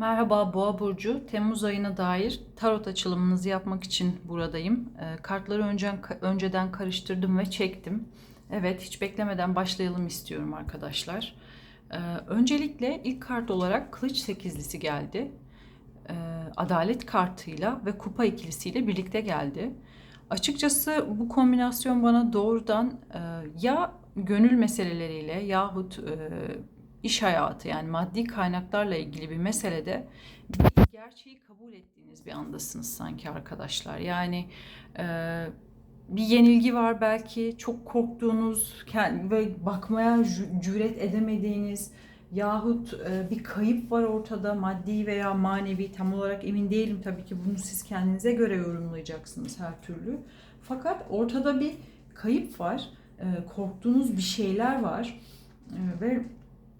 Merhaba Boğa Burcu. Temmuz ayına dair tarot açılımınızı yapmak için buradayım. Ee, Kartları önceden, önceden karıştırdım ve çektim. Evet, hiç beklemeden başlayalım istiyorum arkadaşlar. Ee, Öncelikle ilk kart olarak Kılıç Sekizlisi geldi. Ee, Adalet kartıyla ve Kupa ikilisiyle birlikte geldi. Açıkçası bu kombinasyon bana doğrudan e, ya gönül meseleleriyle yahut e, iş hayatı yani maddi kaynaklarla ilgili bir meselede gerçeği kabul ettiğiniz bir andasınız sanki arkadaşlar. Yani e, bir yenilgi var belki çok korktuğunuz ve bakmaya cü- cüret edemediğiniz yahut e, bir kayıp var ortada maddi veya manevi tam olarak emin değilim tabii ki bunu siz kendinize göre yorumlayacaksınız her türlü. Fakat ortada bir kayıp var, e, korktuğunuz bir şeyler var E, ve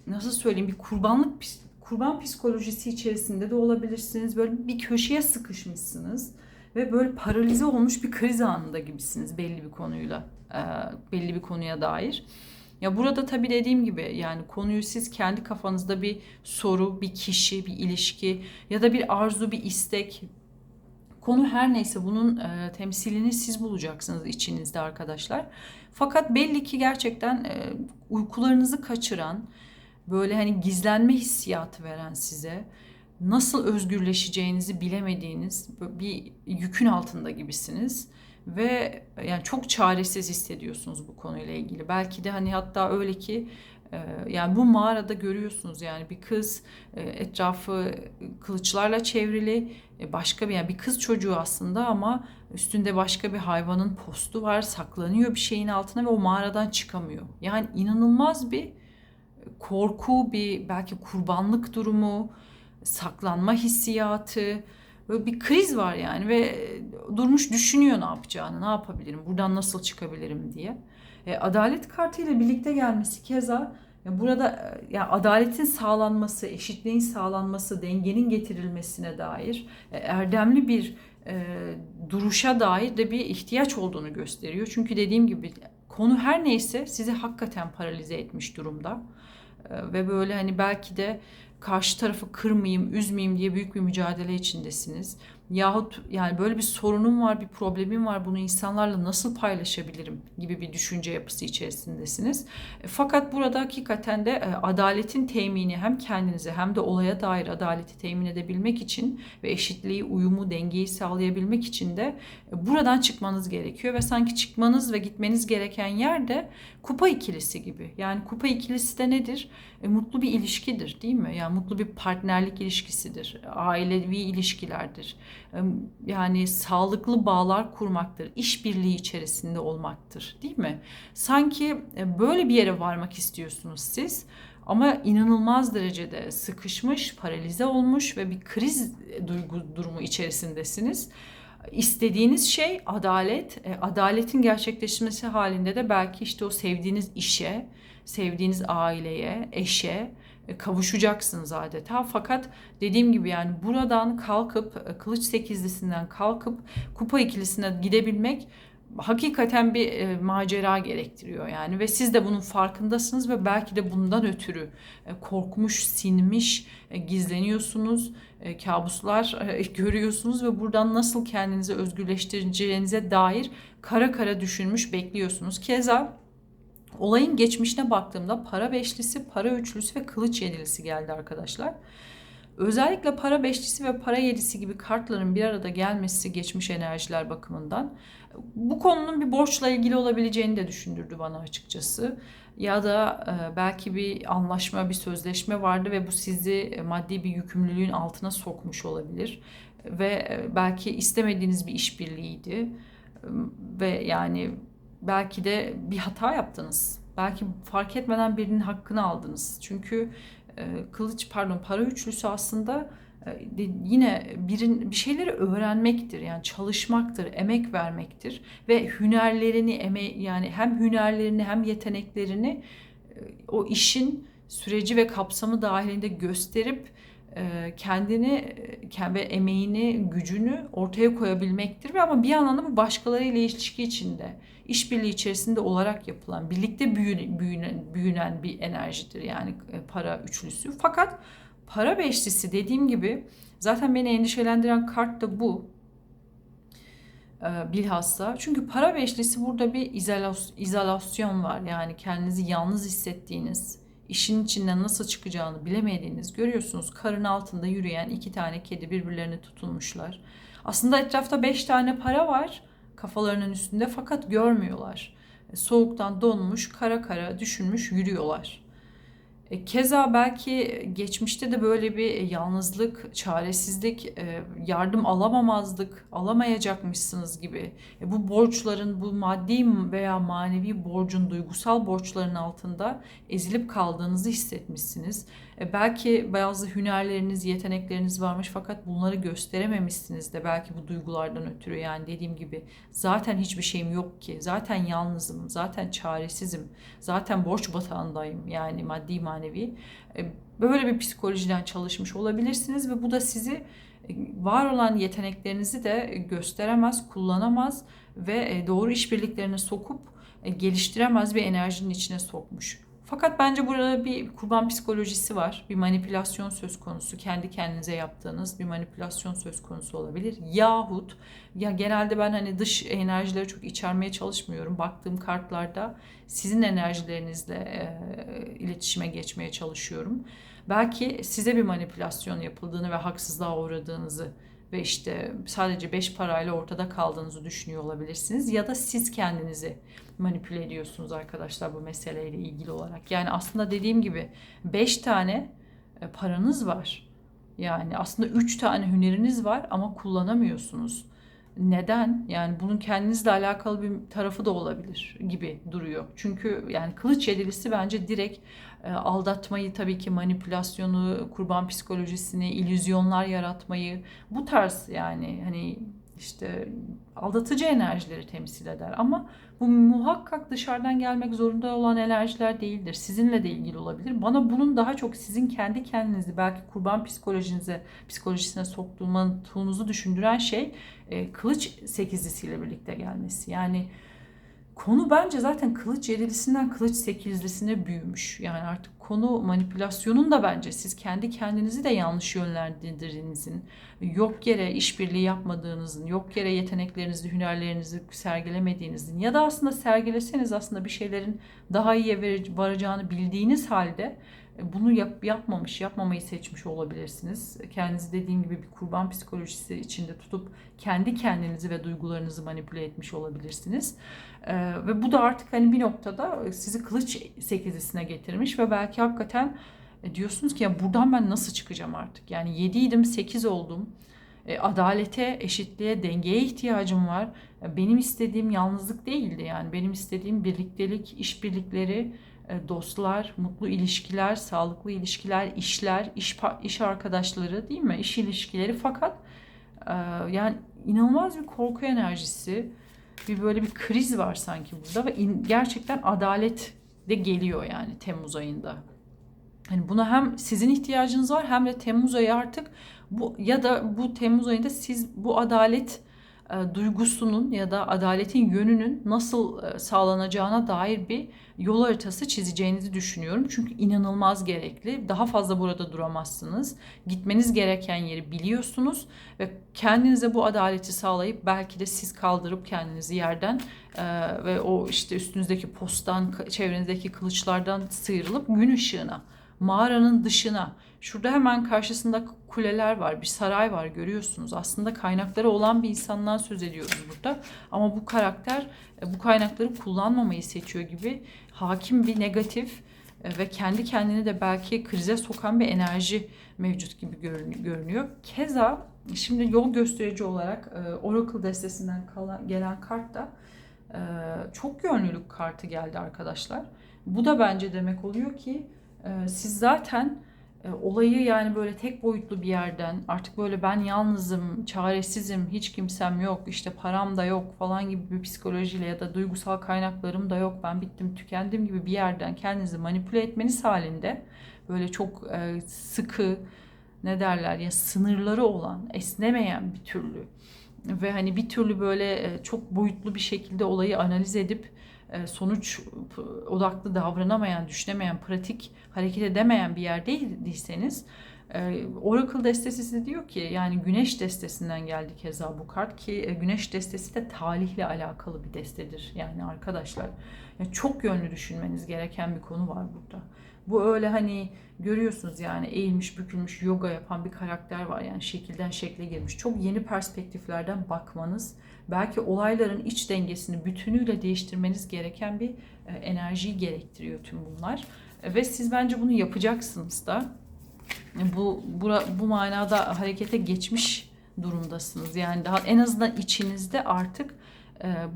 nasıl söyleyeyim bir kurbanlık kurban psikolojisi içerisinde de olabilirsiniz. Böyle bir köşeye sıkışmışsınız ve böyle paralize olmuş bir kriz anında gibisiniz belli bir konuyla, belli bir konuya dair. Ya burada tabii dediğim gibi yani konuyu siz kendi kafanızda bir soru, bir kişi, bir ilişki ya da bir arzu, bir istek Konu her neyse bunun e, temsilini siz bulacaksınız içinizde arkadaşlar. Fakat belli ki gerçekten e, uykularınızı kaçıran, böyle hani gizlenme hissiyatı veren size, nasıl özgürleşeceğinizi bilemediğiniz bir yükün altında gibisiniz ve yani çok çaresiz hissediyorsunuz bu konuyla ilgili. Belki de hani hatta öyle ki e, yani bu mağarada görüyorsunuz yani bir kız e, etrafı kılıçlarla çevrili e, başka bir yani bir kız çocuğu aslında ama üstünde başka bir hayvanın postu var saklanıyor bir şeyin altına ve o mağaradan çıkamıyor. Yani inanılmaz bir korku, bir belki kurbanlık durumu, saklanma hissiyatı, böyle bir kriz var yani ve durmuş düşünüyor ne yapacağını, ne yapabilirim, buradan nasıl çıkabilirim diye. E, adalet kartıyla birlikte gelmesi keza ya burada e, ya adaletin sağlanması, eşitliğin sağlanması, dengenin getirilmesine dair e, erdemli bir e, duruşa dair de bir ihtiyaç olduğunu gösteriyor. Çünkü dediğim gibi konu her neyse sizi hakikaten paralize etmiş durumda. E, ve böyle hani belki de karşı tarafı kırmayayım, üzmeyeyim diye büyük bir mücadele içindesiniz. Yahut yani böyle bir sorunum var, bir problemim var, bunu insanlarla nasıl paylaşabilirim gibi bir düşünce yapısı içerisindesiniz. E, Fakat burada hakikaten de e, adaletin temini hem kendinize hem de olaya dair adaleti temin edebilmek için ve eşitliği, uyumu, dengeyi sağlayabilmek için de e, buradan çıkmanız gerekiyor ve sanki çıkmanız ve gitmeniz gereken yer de kupa ikilisi gibi. Yani kupa ikilisi de nedir? E, mutlu bir ilişkidir değil mi? Yani mutlu bir partnerlik ilişkisidir. Ailevi ilişkilerdir. E, yani sağlıklı bağlar kurmaktır. işbirliği içerisinde olmaktır değil mi? Sanki e, böyle bir yere varmak istiyorsunuz siz. Ama inanılmaz derecede sıkışmış, paralize olmuş ve bir kriz duygu durumu içerisindesiniz. İstediğiniz şey adalet. E, adaletin gerçekleşmesi halinde de belki işte o sevdiğiniz işe, sevdiğiniz aileye, eşe e, kavuşacaksınız adeta. Fakat dediğim gibi yani buradan kalkıp e, kılıç sekizlisinden kalkıp kupa ikilisine gidebilmek hakikaten bir e, macera gerektiriyor yani ve siz de bunun farkındasınız ve belki de bundan ötürü e, korkmuş, sinmiş, e, gizleniyorsunuz, e, kabuslar e, görüyorsunuz ve buradan nasıl kendinizi özgürleştireceğinize dair kara kara düşünmüş bekliyorsunuz. Keza Olayın geçmişine baktığımda para beşlisi, para üçlüsü ve kılıç yedilisi geldi arkadaşlar. Özellikle para beşlisi ve para yedisi gibi kartların bir arada gelmesi geçmiş enerjiler bakımından bu konunun bir borçla ilgili olabileceğini de düşündürdü bana açıkçası. Ya da e, belki bir anlaşma, bir sözleşme vardı ve bu sizi maddi bir yükümlülüğün altına sokmuş olabilir. Ve e, belki istemediğiniz bir işbirliğiydi. E, Ve yani belki de bir hata yaptınız. Belki fark etmeden birinin hakkını aldınız. Çünkü e, kılıç pardon para üçlüsü aslında e, yine birin bir şeyleri öğrenmektir. Yani çalışmaktır, emek vermektir ve hünerlerini eme yani hem hünerlerini hem yeteneklerini e, o işin süreci ve kapsamı dahilinde gösterip kendini ke- ve emeğini, gücünü ortaya koyabilmektir ve ama bir yandan da bu başkalarıyla ilişki içinde, işbirliği içerisinde olarak yapılan, birlikte büyüne, büyünen, büyünen bir enerjidir yani e, para üçlüsü. Fakat para beşlisi dediğim gibi zaten beni endişelendiren kart da bu. Ee, bilhassa. Çünkü para beşlisi burada bir izolas- izolasyon var. Yani kendinizi yalnız hissettiğiniz, işin içinden nasıl çıkacağını bilemediğiniz. Görüyorsunuz karın altında yürüyen iki tane kedi birbirlerine tutulmuşlar. Aslında etrafta beş tane para var kafalarının üstünde fakat görmüyorlar. E, Soğuktan donmuş, kara kara düşünmüş yürüyorlar. E, Keza belki geçmişte de böyle bir yalnızlık, çaresizlik, e, yardım alamamazlık, alamayacakmışsınız gibi. Bu borçların, bu maddi veya manevi borcun, duygusal borçların altında ezilip kaldığınızı hissetmişsiniz. E, Belki bazı hünerleriniz, yetenekleriniz varmış fakat bunları gösterememişsiniz de belki bu duygulardan ötürü. Yani dediğim gibi zaten hiçbir şeyim yok ki, zaten yalnızım, zaten çaresizim, zaten borç batağındayım yani maddi manevi. E, Böyle bir psikolojiden çalışmış olabilirsiniz ve bu da sizi e, var olan yeteneklerinizi de gösteremez, kullanamaz ve doğru işbirliklerine sokup geliştiremez bir enerjinin içine sokmuş. Fakat bence burada bir kurban psikolojisi var. Bir manipülasyon söz konusu. Kendi kendinize yaptığınız bir manipülasyon söz konusu olabilir. Yahut ya genelde ben hani dış enerjileri çok içermeye çalışmıyorum. Baktığım kartlarda sizin enerjilerinizle e, iletişime geçmeye çalışıyorum. Belki size bir manipülasyon yapıldığını ve haksızlığa uğradığınızı ve işte sadece beş parayla ortada kaldığınızı düşünüyor olabilirsiniz. Ya da siz kendinizi manipüle ediyorsunuz arkadaşlar bu meseleyle ilgili olarak. Yani aslında dediğim gibi 5 tane e, paranız var. Yani aslında 3 tane hüneriniz var ama kullanamıyorsunuz. Neden? Yani bunun kendinizle alakalı bir tarafı da olabilir gibi duruyor. Çünkü yani kılıç yedilisi bence direkt e, aldatmayı tabii ki manipülasyonu, kurban psikolojisini, illüzyonlar yaratmayı bu tarz yani hani işte aldatıcı enerjileri temsil eder ama bu muhakkak dışarıdan gelmek zorunda olan enerjiler değildir. Sizinle de ilgili olabilir. Bana bunun daha çok sizin kendi kendinizi belki kurban psikolojinize, psikolojisine soktuğunuzu düşündüren şey e, kılıç sekizlisiyle birlikte gelmesi. Yani konu bence zaten kılıç yedilisinden kılıç sekizlisine büyümüş. Yani artık konu manipülasyonun da bence siz kendi kendinizi de yanlış yönlendirdiğinizin, yok yere işbirliği yapmadığınızın, yok yere yeteneklerinizi, hünerlerinizi sergilemediğinizin ya da aslında sergileseniz aslında bir şeylerin daha iyiye varacağını bildiğiniz halde bunu yap, yapmamış, yapmamayı seçmiş olabilirsiniz. Kendinizi dediğim gibi bir kurban psikolojisi içinde tutup kendi kendinizi ve duygularınızı manipüle etmiş olabilirsiniz. Ee, ve bu da artık hani bir noktada sizi kılıç sekizisine getirmiş ve belki hakikaten e, diyorsunuz ki ya buradan ben nasıl çıkacağım artık? Yani 7 idim 8 oldum. E, adalete, eşitliğe, dengeye ihtiyacım var. E, Benim istediğim yalnızlık değildi yani. Benim istediğim birliktelik, işbirlikleri, e, dostlar, mutlu ilişkiler, sağlıklı ilişkiler, işler, iş, iş arkadaşları değil mi? İş ilişkileri fakat e, yani inanılmaz bir korku enerjisi, bir böyle bir kriz var sanki burada ve gerçekten adalet de geliyor yani Temmuz ayında. Hani buna hem sizin ihtiyacınız var hem de Temmuz ayı artık bu ya da bu Temmuz ayında siz bu adalet e, duygusunun ya da adaletin yönünün nasıl e, sağlanacağına dair bir yol haritası çizeceğinizi düşünüyorum. Çünkü inanılmaz gerekli. Daha fazla burada duramazsınız. Gitmeniz gereken yeri biliyorsunuz ve kendinize bu adaleti sağlayıp belki de siz kaldırıp kendinizi yerden e, ve o işte üstünüzdeki postan, çevrenizdeki kılıçlardan sıyrılıp gün ışığına mağaranın dışına. Şurada hemen karşısında kuleler var, bir saray var görüyorsunuz. Aslında kaynakları olan bir insandan söz ediyoruz burada. Ama bu karakter e, bu kaynakları kullanmamayı seçiyor gibi hakim bir negatif e, ve kendi kendini de belki krize sokan bir enerji mevcut gibi görün- görünüyor. Keza şimdi yol gösterici olarak e, Oracle destesinden gelen kart da e, çok yönlülük kartı geldi arkadaşlar. Bu da bence demek oluyor ki Siz zaten olayı yani böyle tek boyutlu bir yerden artık böyle ben yalnızım, çaresizim, hiç kimsem yok, işte param da yok falan gibi bir psikolojiyle ya da duygusal kaynaklarım da yok, ben bittim, tükendim gibi bir yerden kendinizi manipüle etmeniz halinde böyle çok e, sıkı ne derler ya sınırları olan, esnemeyen bir türlü ve hani bir türlü böyle e, çok boyutlu bir şekilde olayı analiz edip e, sonuç odaklı davranamayan, düşünemeyen, pratik hareket edemeyen bir yerdeydiyseniz Ee, Oracle destesi size diyor ki yani güneş destesinden geldi keza bu kart ki e, güneş destesi de talihle alakalı bir destedir. Yani arkadaşlar çok yönlü düşünmeniz gereken bir konu var burada. Bu öyle hani görüyorsunuz yani eğilmiş bükülmüş yoga yapan bir karakter var. Yani şekilden şekle girmiş. Çok yeni perspektiflerden bakmanız belki olayların iç dengesini bütünüyle değiştirmeniz gereken bir e, enerjiyi gerektiriyor tüm bunlar. E, Ve siz bence bunu yapacaksınız da. E, Bu bura, bu manada harekete geçmiş durumdasınız. Yani daha en azından içinizde artık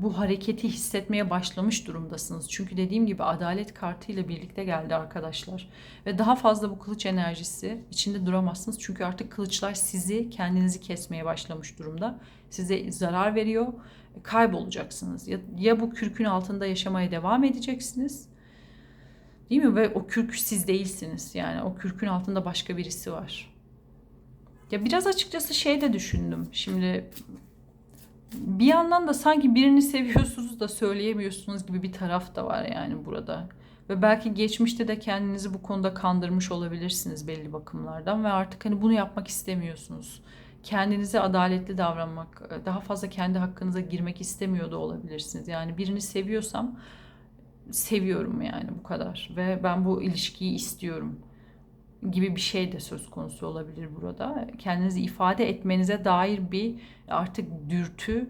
bu hareketi hissetmeye başlamış durumdasınız. Çünkü dediğim gibi adalet kartı ile birlikte geldi arkadaşlar. Ve daha fazla bu kılıç enerjisi içinde duramazsınız. Çünkü artık kılıçlar sizi kendinizi kesmeye başlamış durumda. Size zarar veriyor. Kaybolacaksınız. Ya, ya bu kürkün altında yaşamaya devam edeceksiniz. Değil mi? Ve o kürk siz değilsiniz. Yani o kürkün altında başka birisi var. Ya biraz açıkçası şey de düşündüm. Şimdi bir yandan da sanki birini seviyorsunuz da söyleyemiyorsunuz gibi bir taraf da var yani burada. Ve belki geçmişte de kendinizi bu konuda kandırmış olabilirsiniz belli bakımlardan ve artık hani bunu yapmak istemiyorsunuz. Kendinize adaletli davranmak, daha fazla kendi hakkınıza girmek istemiyor da olabilirsiniz. Yani birini seviyorsam seviyorum yani bu kadar ve ben bu ilişkiyi istiyorum gibi bir şey de söz konusu olabilir burada. Kendinizi ifade etmenize dair bir artık dürtü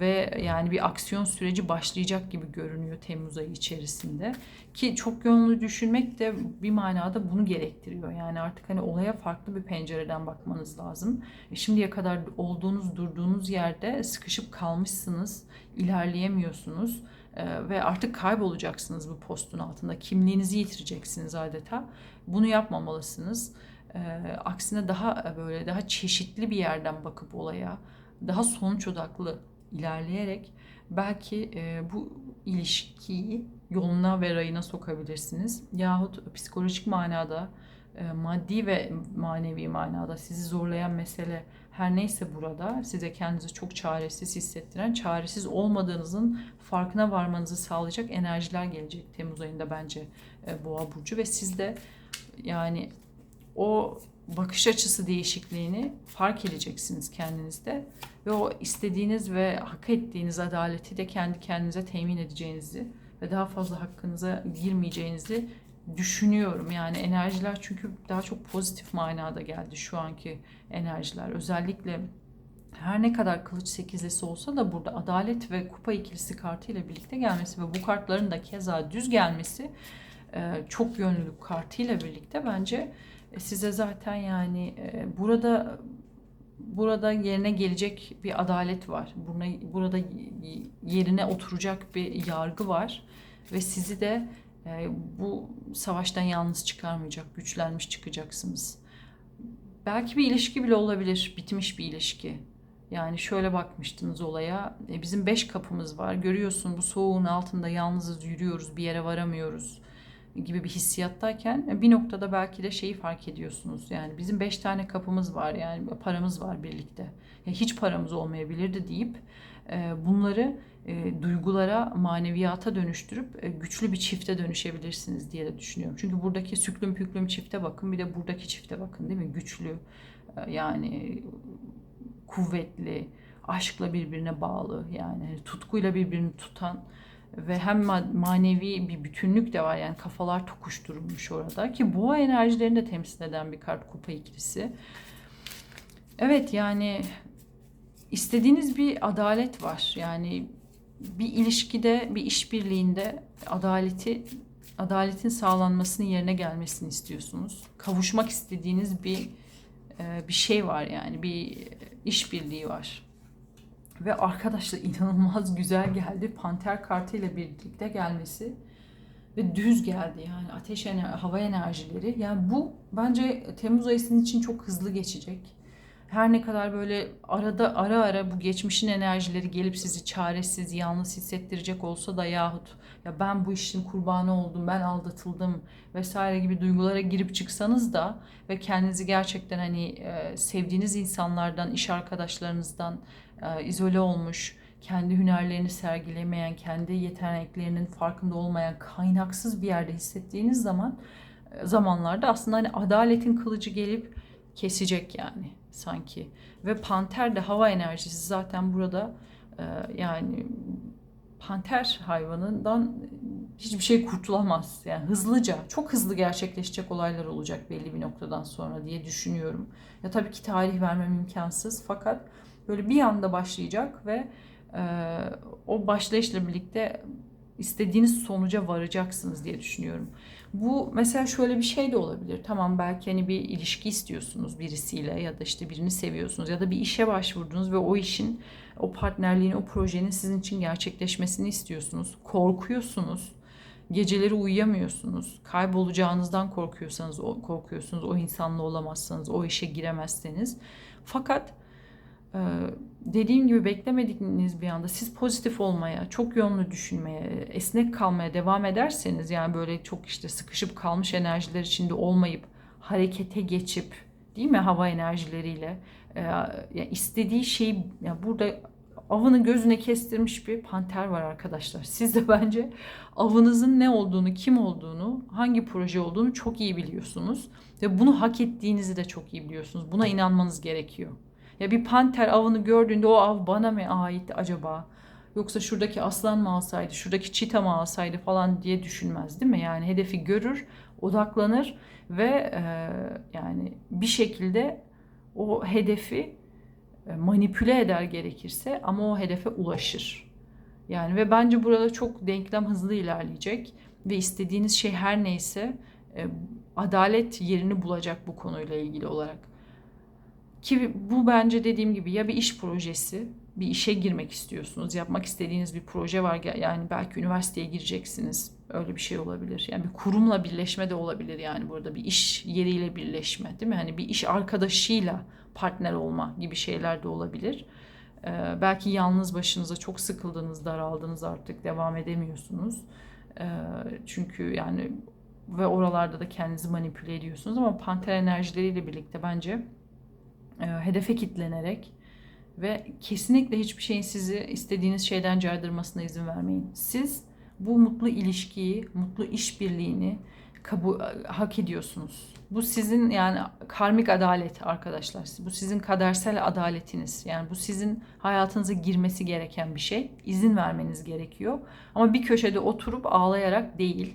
ve yani bir aksiyon süreci başlayacak gibi görünüyor Temmuz ayı içerisinde. Ki çok yönlü düşünmek de bir manada bunu gerektiriyor. Yani artık hani olaya farklı bir pencereden bakmanız lazım. E şimdiye kadar olduğunuz, durduğunuz yerde sıkışıp kalmışsınız, ilerleyemiyorsunuz e, ve artık kaybolacaksınız bu postun altında. Kimliğinizi yitireceksiniz adeta. Bunu yapmamalısınız. E, aksine daha böyle daha çeşitli bir yerden bakıp olaya, daha sonuç odaklı ilerleyerek belki e, bu ilişkiyi yoluna ve rayına sokabilirsiniz. Yahut psikolojik manada, e, maddi ve manevi manada sizi zorlayan mesele her neyse burada size kendinizi çok çaresiz hissettiren, çaresiz olmadığınızın farkına varmanızı sağlayacak enerjiler gelecek Temmuz ayında bence e, Boğa burcu ve siz de yani o bakış açısı değişikliğini fark edeceksiniz kendinizde ve o istediğiniz ve hak ettiğiniz adaleti de kendi kendinize temin edeceğinizi ve daha fazla hakkınıza girmeyeceğinizi düşünüyorum. Yani enerjiler çünkü daha çok pozitif manada geldi şu anki enerjiler. Özellikle her ne kadar kılıç sekizlisi olsa da burada adalet ve kupa ikilisi kartıyla birlikte gelmesi ve bu kartların da keza düz gelmesi çok yönlülük kartıyla birlikte bence e, size zaten yani e, burada burada yerine gelecek bir adalet var. Burada, burada yerine oturacak bir yargı var ve sizi de e, bu savaştan yalnız çıkarmayacak, güçlenmiş çıkacaksınız. Belki bir ilişki bile olabilir, bitmiş bir ilişki. Yani şöyle bakmıştınız olaya. E, bizim beş kapımız var. Görüyorsun bu soğuğun altında yalnızız yürüyoruz, bir yere varamıyoruz gibi bir hissiyattayken e, bir noktada belki de şeyi fark ediyorsunuz. Yani bizim beş tane kapımız var yani paramız var birlikte. Ya hiç paramız olmayabilirdi deyip e, bunları e, duygulara, maneviyata dönüştürüp güçlü bir çifte dönüşebilirsiniz diye de düşünüyorum. Çünkü buradaki süklüm püklüm çifte bakın bir de buradaki çifte bakın değil mi? Güçlü yani kuvvetli, aşkla birbirine bağlı yani tutkuyla birbirini tutan ve hem manevi bir bütünlük de var yani kafalar tokuşturulmuş orada ki boğa enerjilerini de temsil eden bir kart kupa ikilisi. Evet yani istediğiniz bir adalet var. Yani bir ilişkide, bir işbirliğinde adaleti adaletin sağlanmasının yerine gelmesini istiyorsunuz. Kavuşmak istediğiniz bir bir şey var yani bir işbirliği var. Ve arkadaşlar inanılmaz güzel geldi. Panter kartı ile birlikte gelmesi ve düz geldi yani ateş ener hava enerjileri. Yani bu bence Temmuz ayısının için çok hızlı geçecek. Her ne kadar böyle arada ara ara bu geçmişin enerjileri gelip sizi çaresiz, yalnız hissettirecek olsa da yahut ya ben bu işin kurbanı oldum, ben aldatıldım vesaire gibi duygulara girip çıksanız da ve kendinizi gerçekten hani sevdiğiniz insanlardan, iş arkadaşlarınızdan izole olmuş, kendi hünerlerini sergilemeyen, kendi yeteneklerinin farkında olmayan, kaynaksız bir yerde hissettiğiniz zaman e, zamanlarda aslında hani adaletin kılıcı gelip kesecek yani sanki. Ve panter de hava enerjisi zaten burada e, yani panter hayvanından hiçbir şey kurtulamaz. Yani hızlıca, çok hızlı gerçekleşecek olaylar olacak belli bir noktadan sonra diye düşünüyorum. Ya tabii ki tarih vermem imkansız fakat böyle bir anda başlayacak ve e, o başlayışla birlikte istediğiniz sonuca varacaksınız diye düşünüyorum. Bu mesela şöyle bir şey de olabilir. Tamam belki hani bir ilişki istiyorsunuz birisiyle ya da işte birini seviyorsunuz ya da bir işe başvurdunuz ve o işin, o partnerliğin, o projenin sizin için gerçekleşmesini istiyorsunuz. Korkuyorsunuz. Geceleri uyuyamıyorsunuz. Kaybolacağınızdan korkuyorsanız, korkuyorsunuz. O insanla olamazsanız, o işe giremezseniz. Fakat dediğim gibi beklemediğiniz bir anda siz pozitif olmaya, çok yönlü düşünmeye, esnek kalmaya devam ederseniz yani böyle çok işte sıkışıp kalmış enerjiler içinde olmayıp harekete geçip değil mi hava enerjileriyle e, yani istediği şeyi yani burada avını gözüne kestirmiş bir panter var arkadaşlar. Siz de bence avınızın ne olduğunu, kim olduğunu, hangi proje olduğunu çok iyi biliyorsunuz ve bunu hak ettiğinizi de çok iyi biliyorsunuz. Buna inanmanız gerekiyor. Ya bir panter avını gördüğünde o av bana mı ait acaba? Yoksa şuradaki aslan mı alsaydı, şuradaki çita mı alsaydı falan diye düşünmez değil mi? Yani hedefi görür, odaklanır ve e, yani bir şekilde o hedefi e, manipüle eder gerekirse ama o hedefe ulaşır. Yani ve bence burada çok denklem hızlı ilerleyecek ve istediğiniz şey her neyse e, adalet yerini bulacak bu konuyla ilgili olarak. Ki bu bence dediğim gibi ya bir iş projesi, bir işe girmek istiyorsunuz, yapmak istediğiniz bir proje var. Yani belki üniversiteye gireceksiniz. Öyle bir şey olabilir. Yani bir kurumla birleşme de olabilir yani burada bir iş yeriyle birleşme değil mi? Hani bir iş arkadaşıyla partner olma gibi şeyler de olabilir. Ee, belki yalnız başınıza çok sıkıldınız, daraldınız artık devam edemiyorsunuz. Ee, çünkü yani ve oralarda da kendinizi manipüle ediyorsunuz ama panter enerjileriyle birlikte bence hedefe kitlenerek ve kesinlikle hiçbir şeyin sizi istediğiniz şeyden caydırmasına izin vermeyin. Siz bu mutlu ilişkiyi, mutlu işbirliğini kabul hak ediyorsunuz. Bu sizin yani karmik adalet arkadaşlar. Bu sizin kadersel adaletiniz. Yani bu sizin hayatınıza girmesi gereken bir şey. İzin vermeniz gerekiyor. Ama bir köşede oturup ağlayarak değil.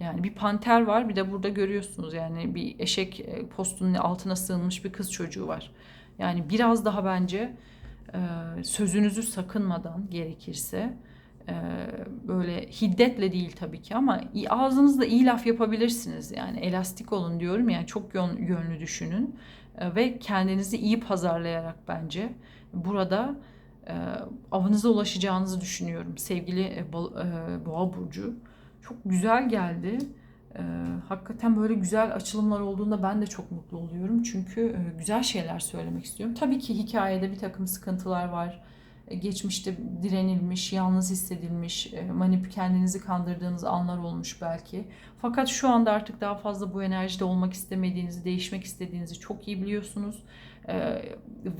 Yani bir panter var bir de burada görüyorsunuz yani bir eşek e, postunun altına sığınmış bir kız çocuğu var. Yani biraz daha bence e, sözünüzü sakınmadan gerekirse e, böyle hiddetle değil tabii ki ama ağzınızda iyi laf yapabilirsiniz. Yani elastik olun diyorum yani çok yönlü düşünün ve kendinizi iyi pazarlayarak bence burada avınıza ulaşacağınızı düşünüyorum sevgili boğa burcu çok güzel geldi. Ee, hakikaten böyle güzel açılımlar olduğunda ben de çok mutlu oluyorum. Çünkü e, güzel şeyler söylemek istiyorum. Tabii ki hikayede bir takım sıkıntılar var. E, geçmişte direnilmiş, yalnız hissedilmiş, e, manip kendinizi kandırdığınız anlar olmuş belki. Fakat şu anda artık daha fazla bu enerjide olmak istemediğinizi, değişmek istediğinizi çok iyi biliyorsunuz. E,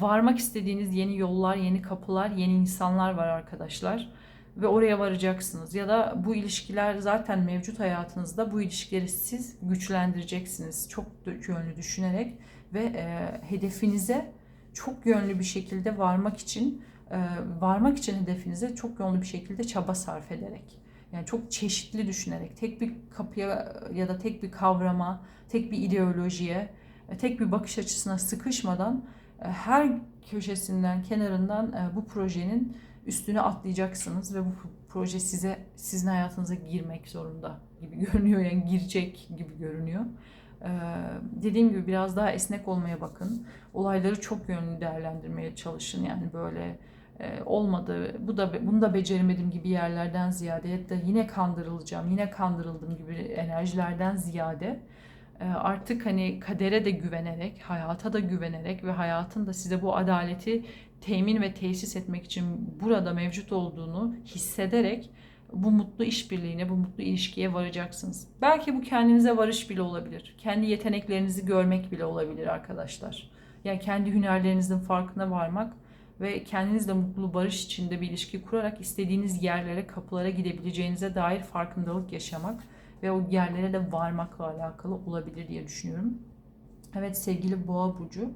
varmak istediğiniz yeni yollar, yeni kapılar, yeni insanlar var arkadaşlar ve oraya varacaksınız. Ya da bu ilişkiler zaten mevcut hayatınızda bu ilişkileri siz güçlendireceksiniz. Çok yönlü düşünerek ve e, hedefinize çok yönlü bir şekilde varmak için e, varmak için hedefinize çok yönlü bir şekilde çaba sarf ederek. Yani çok çeşitli düşünerek, tek bir kapıya ya da tek bir kavrama, tek bir ideolojiye, e, tek bir bakış açısına sıkışmadan e, her köşesinden, kenarından e, bu projenin üstüne atlayacaksınız ve bu proje size sizin hayatınıza girmek zorunda gibi görünüyor yani girecek gibi görünüyor. Ee, dediğim gibi biraz daha esnek olmaya bakın. Olayları çok yönlü değerlendirmeye çalışın. Yani böyle e, olmadı, bu da bunu da beceremedim gibi yerlerden ziyade ya da yine kandırılacağım, yine kandırıldım gibi enerjilerden ziyade e, artık hani kadere de güvenerek, hayata da güvenerek ve hayatın da size bu adaleti temin ve tesis etmek için burada mevcut olduğunu hissederek bu mutlu işbirliğine, bu mutlu ilişkiye varacaksınız. Belki bu kendinize varış bile olabilir. Kendi yeteneklerinizi görmek bile olabilir arkadaşlar. Yani kendi hünerlerinizin farkına varmak ve kendinizle mutlu barış içinde bir ilişki kurarak istediğiniz yerlere, kapılara gidebileceğinize dair farkındalık yaşamak ve o yerlere de varmakla alakalı olabilir diye düşünüyorum. Evet sevgili Boğa burcu,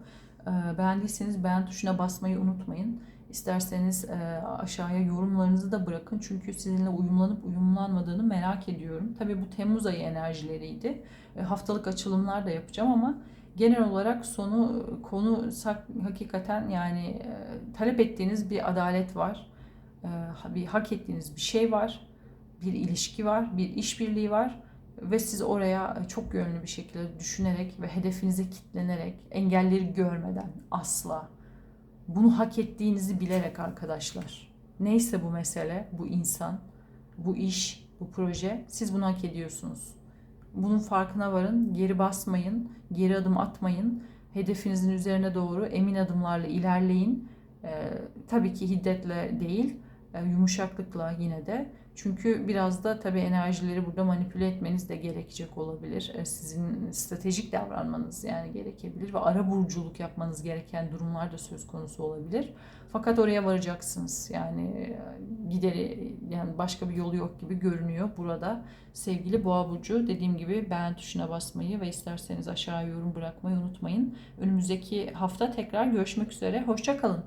beğendiyseniz beğen tuşuna basmayı unutmayın. İsterseniz e, aşağıya yorumlarınızı da bırakın çünkü sizinle uyumlanıp uyumlanmadığını merak ediyorum. Tabii bu Temmuz ayı enerjileriydi. E, Haftalık açılımlar da yapacağım ama genel olarak sonu konu hakikaten yani e, talep ettiğiniz bir adalet var. Bir hak ettiğiniz bir şey var. Bir ilişki var, bir işbirliği var ve siz oraya çok yönlü bir şekilde düşünerek ve hedefinize kitlenerek, engelleri görmeden asla bunu hak ettiğinizi bilerek arkadaşlar. Neyse bu mesele, bu insan, bu iş, bu proje siz bunu hak ediyorsunuz. Bunun farkına varın, geri basmayın, geri adım atmayın. Hedefinizin üzerine doğru emin adımlarla ilerleyin. Ee, tabii ki hiddetle değil, e, yumuşaklıkla yine de. Çünkü biraz da tabii enerjileri burada manipüle etmeniz de gerekecek olabilir. E, Sizin stratejik davranmanız yani gerekebilir ve ara burculuk yapmanız gereken durumlar da söz konusu olabilir. Fakat oraya varacaksınız. Yani e, gideri yani başka bir yolu yok gibi görünüyor burada. Sevgili Boğa burcu dediğim gibi beğen tuşuna basmayı ve isterseniz aşağı yorum bırakmayı unutmayın. Önümüzdeki hafta tekrar görüşmek üzere. Hoşça kalın.